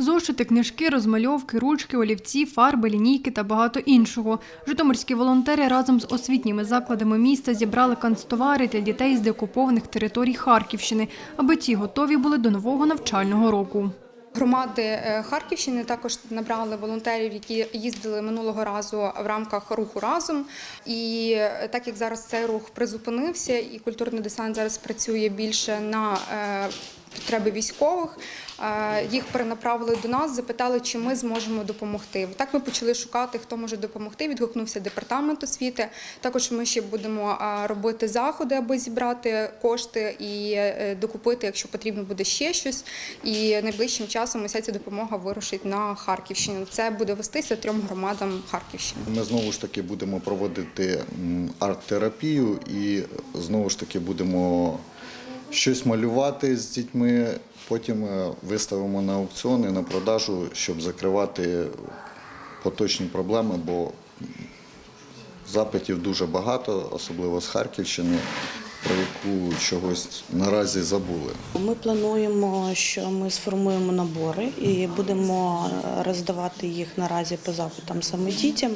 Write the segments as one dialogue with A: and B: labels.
A: Зошити, книжки, розмальовки, ручки, олівці, фарби, лінійки та багато іншого. Житомирські волонтери разом з освітніми закладами міста зібрали канцтовари для дітей з деокупованих територій Харківщини, аби ті готові були до нового навчального року.
B: Громади е, Харківщини також набрали волонтерів, які їздили минулого разу в рамках руху разом. І е, так як зараз цей рух призупинився, і культурний десант зараз працює більше на е, потреби військових, їх перенаправили до нас, запитали, чи ми зможемо допомогти. Так ми почали шукати, хто може допомогти. Відгукнувся департамент освіти. Також ми ще будемо робити заходи, аби зібрати кошти і е, докупити, якщо потрібно буде ще щось. І найближчим часом уся ця допомога вирушить на Харківщину. Це буде вестися трьом громадам Харківщини.
C: Ми знову ж таки будемо проводити арт-терапію і знову ж таки будемо щось малювати з дітьми. Потім е, виставимо на аукціони на продажу, щоб закривати поточні проблеми, бо запитів дуже багато, особливо з Харківщини, про яку чогось наразі забули.
D: Ми плануємо, що ми сформуємо набори і будемо роздавати їх наразі по запитам саме дітям,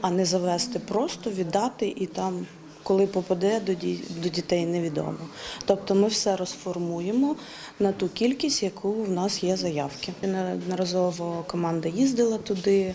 D: а не завести просто, віддати і там. Коли попаде до дітей, невідомо. Тобто ми все розформуємо на ту кількість, яку в нас є заявки. Неодноразово команда їздила туди.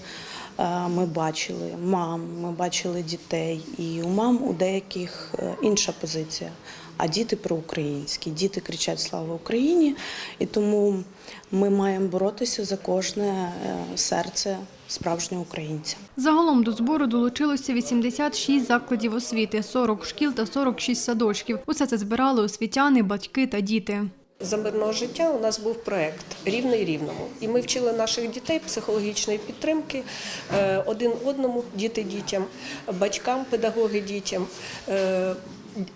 D: е, Ми бачили мам, ми бачили дітей, і у мам у деяких е, інша позиція. А діти проукраїнські. Діти кричать Слава Україні! І тому ми маємо боротися за кожне е, серце справжнього українця.
A: Загалом до збору долучилося 86 закладів освіти, 40 шкіл та 46 садочків. Усе це збирали освітяни, батьки та діти.
E: За мирного життя у нас був проект Рівний рівному. І ми вчили наших дітей психологічної підтримки е, один одному, діти дітям, батькам, педагоги дітям.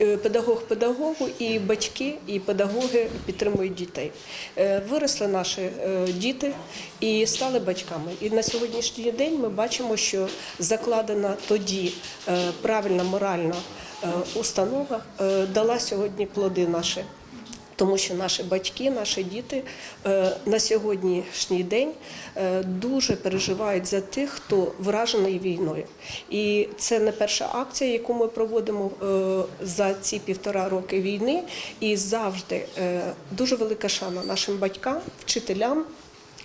E: Е, Педагог педагогу і батьки, і педагоги підтримують дітей. Е, Виросли наші е, діти і стали батьками. І на сьогоднішній день ми бачимо, що закладена тоді правильна моральна установа дала сьогодні плоди наші. Тому що наші батьки, наші діти е, на сьогоднішній день е, дуже переживають за тих, хто вражений війною. І це не перша акція, яку ми проводимо е, за ці півтора роки війни. І завжди дуже велика шана нашим батькам, вчителям.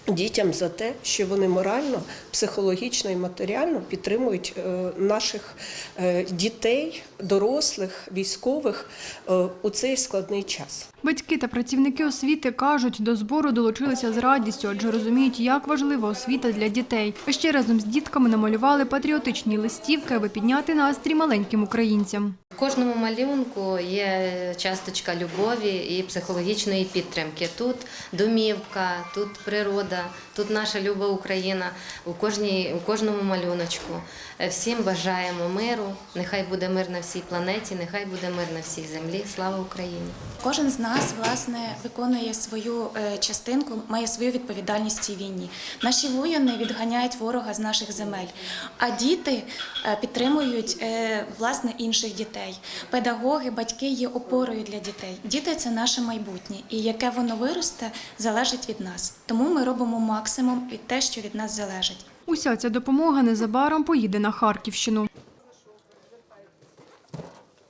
E: Дітям за те, що вони морально, психологічно і матеріально підтримують е, наших е, дітей, дорослих, військових е, у цей складний час.
A: Батьки та працівники освіти кажуть, до збору долучилися з радістю, адже розуміють, як важлива освіта для дітей. А ще разом з дітками намалювали патріотичні листівки, аби підняти настрій маленьким українцям.
F: Кожному малюнку є часточка любові і психологічної підтримки. Тут домівка, тут природа, тут наша люба Україна. У кожній у кожному малюночку. Е, Всім бажаємо миру. Нехай буде мир на всій планеті, нехай буде мир на всій землі. Слава Україні!
G: Кожен з нас власне виконує свою е, частинку, має свою відповідальність цій війні. Наші воїни відганяють ворога з наших земель, а діти е, підтримують власне інших дітей. Педагоги, батьки є опорою для дітей. Діти це наше майбутнє, і яке воно виросте, залежить від нас. Тому ми робимо максимум від те, що від нас залежить.
A: Уся ця допомога незабаром поїде на Харківщину.